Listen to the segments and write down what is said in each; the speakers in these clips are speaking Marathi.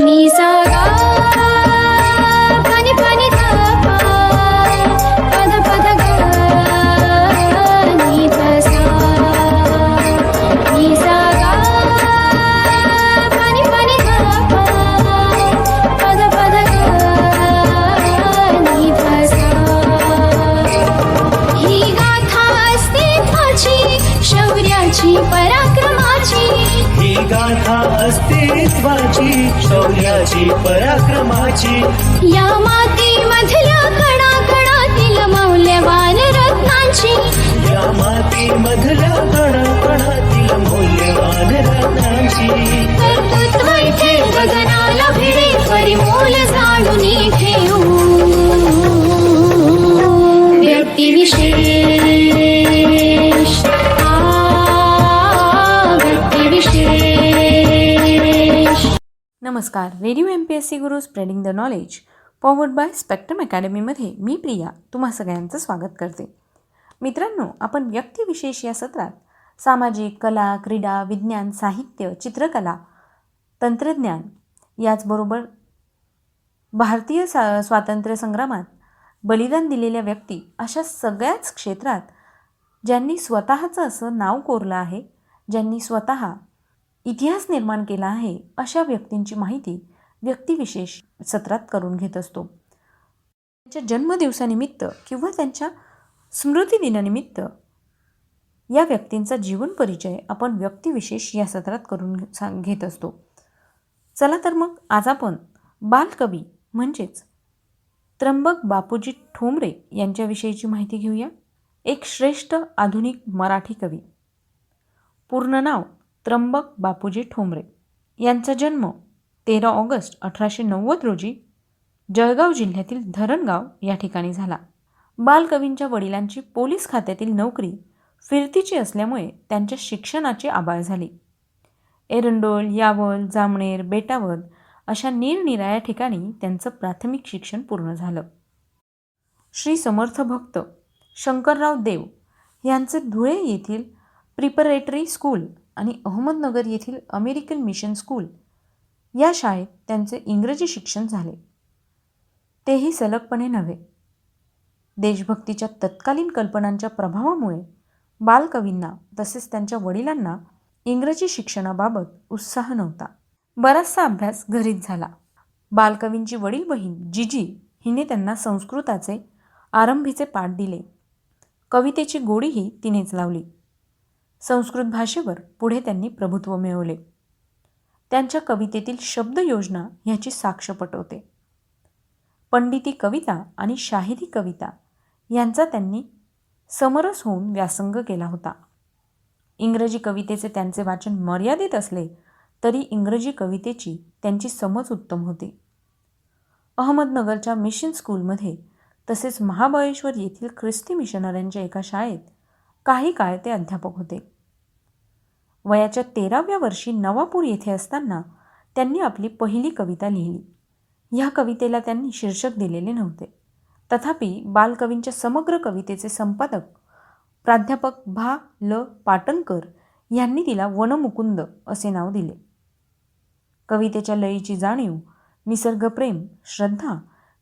नि सा अस्तित्वाची शौर्याची पराक्रमाची. या मातीमधल्या कणा कणातील मौल्यवान रत्नांची. या माती मधल्या कणाकणातील मौल्यवान नमस्कार. Radio M P S C Guru spreading the knowledge. Powered by Spectrum अकॅडमीमध्ये मी प्रिया तुम्हा सगळ्यांचं स्वागत करते. मित्रांनो आपण व्यक्तिविशेष या सत्रात सामाजिक कला क्रीडा विज्ञान साहित्य चित्रकला तंत्रज्ञान याचबरोबर भारतीय सा स्वातंत्र्य संग्रामात बलिदान दिलेल्या व्यक्ती अशा सगळ्याच क्षेत्रात ज्यांनी स्वतःचं असं नाव कोरलं आहे ज्यांनी स्वतः इतिहास निर्माण केला आहे अशा व्यक्तींची माहिती व्यक्तिविशेष सत्रात करून घेत असतो. त्यांच्या जन्मदिवसानिमित्त किंवा त्यांच्या स्मृतिदिनानिमित्त या व्यक्तींचा जीवन परिचय आपण व्यक्तिविशेष या सत्रात करून घे- घेत असतो. चला तर मग आज आपण बालकवी म्हणजेच त्र्यंबक बापूजी ठोंबरे यांच्याविषयीची माहिती घेऊया. एक श्रेष्ठ आधुनिक मराठी कवी. पूर्ण नाव त्र्यंबक बापूजी ठोंबरे. यांचा जन्म तेरा ऑगस्ट अठराशे नव्वद रोजी जळगाव जिल्ह्यातील धरणगाव या ठिकाणी झाला. बालकवींच्या वडिलांची पोलीस खात्यातील नोकरी फिरतीची असल्यामुळे त्यांच्या शिक्षणाची आबाळ झाली. एरंडोल यावल जामणेर बेटावद अशा निरनिराळ्या ठिकाणी त्यांचं प्राथमिक शिक्षण पूर्ण झालं. श्री समर्थ भक्त शंकरराव देव यांचे धुळे येथील प्रिपरेटरी स्कूल आणि अहमदनगर येथील अमेरिकन मिशन स्कूल. या शाळेत त्यांचे इंग्रजी शिक्षण झाले. तेही सलगपणे नव्हे. देशभक्तीच्या तत्कालीन कल्पनांच्या प्रभावामुळे बालकवींना तसेच त्यांच्या वडिलांना इंग्रजी शिक्षणाबाबत उत्साह नव्हता. बराचसा अभ्यास घरीच झाला. बालकवींची वडील बहीण जिजी हिने त्यांना संस्कृताचे आरंभीचे पाठ दिले. कवितेची गोडीही तिनेच लावली. संस्कृत भाषेवर पुढे त्यांनी प्रभुत्व मिळवले. त्यांच्या कवितेतील शब्दयोजना ह्याची साक्ष पटवते. पंडिती कविता आणि शाहिरी कविता यांचा त्यांनी समरस होऊन व्यासंग केला होता. इंग्रजी कवितेचे त्यांचे वाचन मर्यादित असले तरी इंग्रजी कवितेची त्यांची समज उत्तम होती. अहमदनगरच्या मिशन स्कूलमध्ये तसेच महाबळेश्वर येथील ख्रिस्ती मिशनऱ्यांच्या एका शाळेत काही काळ ते अध्यापक होते. वयाच्या तेराव्या वर्षी नवापूर येथे असताना त्यांनी आपली पहिली कविता लिहिली. ह्या कवितेला त्यांनी शीर्षक दिलेले नव्हते. तथापि बालकवींच्या समग्र कवितेचे संपादक प्राध्यापक भा. ल. पाटणकर यांनी तिला वनमुकुंद असे नाव दिले. कवितेच्या लयीची जाणीव निसर्गप्रेम श्रद्धा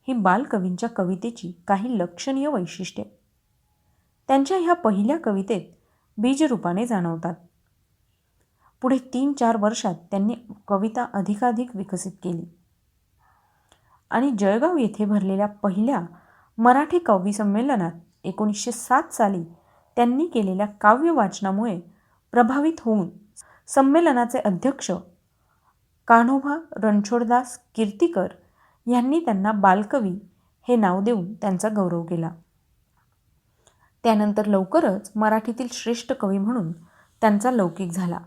ही बालकवींच्या कवितेची काही लक्षणीय वैशिष्ट्ये. त्यांच्या ह्या पहिल्या कवितेत बीजरूपाने जाणवतात. पुढे तीन चार वर्षात त्यांनी कविता अधिकाधिक विकसित केली. आणि जळगाव येथे भरलेल्या पहिल्या मराठी कविसंमेलनात एकोणीसशे सात साली त्यांनी केलेल्या काव्य वाचनामुळे प्रभावित होऊन संमेलनाचे अध्यक्ष कान्होबा रणछोडदास कीर्तीकर यांनी त्यांना बालकवी हे नाव देऊन त्यांचा गौरव केला. त्यानंतर लवकरच मराठीतील श्रेष्ठ कवी म्हणून त्यांचा लौकिक झाला.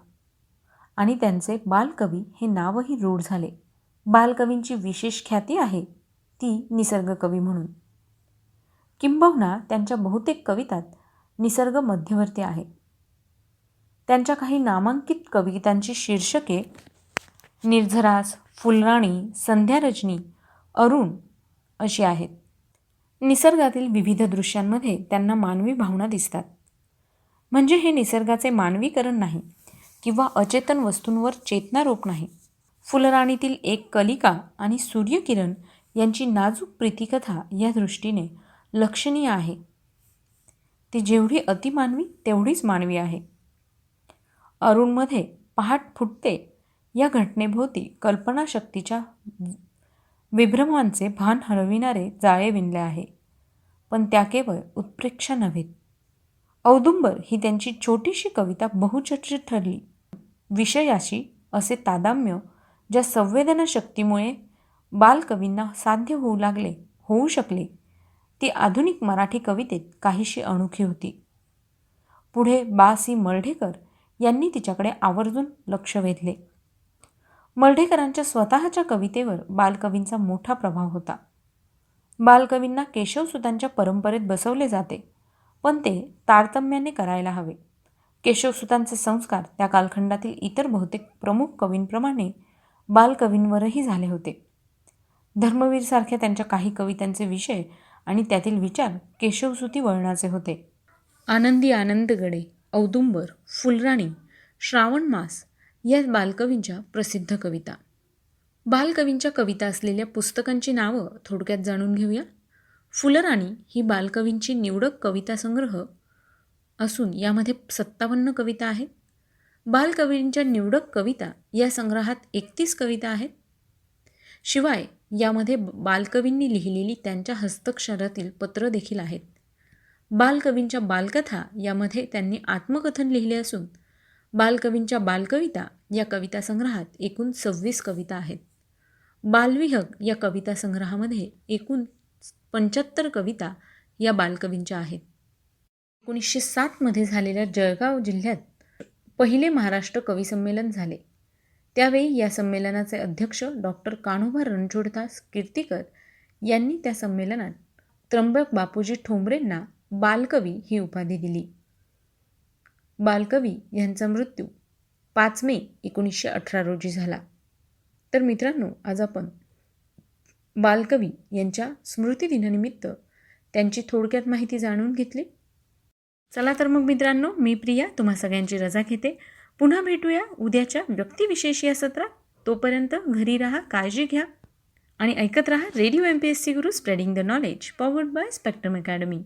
आणि त्यांचे बालकवी हे नावही रूढ झाले. बालकवींची विशेष ख्याती आहे ती निसर्ग कवी म्हणून. किंबहुना त्यांच्या बहुतेक कवितात निसर्ग मध्यवर्ती आहे. त्यांच्या काही नामांकित कवितांची शीर्षके निर्झरास फुलराणी संध्यारजनी अरुण अशी आहेत. निसर्गातील विविध दृश्यांमध्ये त्यांना मानवी भावना दिसतात. म्हणजे हे निसर्गाचे मानवीकरण नाही किंवा अचेतन वस्तूंवर चेतनारोप नाही. फुलराणीतील एक कलिका आणि सूर्यकिरण यांची नाजूक प्रीतिकथा या दृष्टीने लक्षणीय आहे. ती जेवढी अतिमानवी तेवढीच मानवी आहे. अरुणमध्ये पहाट फुटते या घटनेभोवती कल्पनाशक्तीच्या विभ्रमांचे भान हलविणारे जाळे विणले आहे. पण त्या केवळ उत्प्रेक्षा नव्हेत. औदुंबर ही त्यांची छोटीशी कविता बहुचर्चित ठरली. विषयाशी असे तादाम्य ज्या संवेदनाशक्तीमुळे बालकवींना साध्य होऊ लागले होऊ शकले ती आधुनिक मराठी कवितेत काहीशी अनोखी होती. पुढे बा सी मर्ढेकर यांनी तिच्याकडे आवर्जून लक्ष वेधले. मर्ढेकरांच्या स्वतःच्या कवितेवर बालकवींचा मोठा प्रभाव होता. बालकवींना केशवसुतांच्या परंपरेत बसवले जाते पण ते तारतम्याने करायला हवे. केशवसुतांचे संस्कार त्या कालखंडातील इतर बहुतेक प्रमुख कवींप्रमाणे बालकवींवरही झाले होते. धर्मवीरसारख्या त्यांच्या काही कवितांचे विषय आणि त्यातील विचार केशवसुती वळणाचे होते. आनंदी आनंदगडे औदुंबर फुलराणी श्रावण मास या बालकवींच्या प्रसिद्ध कविता. बालकवींच्या कविता असलेल्या पुस्तकांची नावं थोडक्यात जाणून घेऊया. फुलराणी ही बालकवींची निवडक कविता संग्रह असून यामध्ये सत्तावन्न कविता आहेत. बालकवींच्या निवडक कविता या संग्रहात एकतीस कविता आहेत. शिवाय यामध्ये बालकवींनी लिहिलेली त्यांच्या हस्तक्षरातील पत्र देखील आहेत. बालकवींच्या बालकथा यामध्ये त्यांनी आत्मकथन लिहिले असून बालकवींच्या बालकविता या कविता संग्रहात एकूण सव्वीस कविता आहेत. बालविहग या कविता संग्रहामध्ये एकूण पंच्याहत्तर कविता या बालकवींच्या आहेत. एकोणीसशे सातमध्ये झालेल्या जळगाव जिल्ह्यात पहिले महाराष्ट्र कवी संमेलन झाले. त्यावेळी या संमेलनाचे अध्यक्ष डॉक्टर कान्होबा रणछोडदास कीर्तीकर यांनी त्या संमेलनात त्र्यंबक बापूजी ठोंबरेंना बालकवी ही उपाधी दिली. बालकवी यांचा मृत्यू पाच मे एकोणीसशे अठरा रोजी झाला. तर मित्रांनो आज आपण बालकवी यांच्या स्मृतिदिनानिमित्त त्यांची थोडक्यात माहिती जाणून घेतली. चला तर मग मित्रांनो मी प्रिया तुम्हा सगळ्यांची रजा घेते. पुन्हा भेटूया उद्याच्या व्यक्तिविशेष या सत्रात. तोपर्यंत घरी राहा काळजी घ्या आणि ऐकत राहा radio M P S C Guru spreading the knowledge powered by Spectrum academy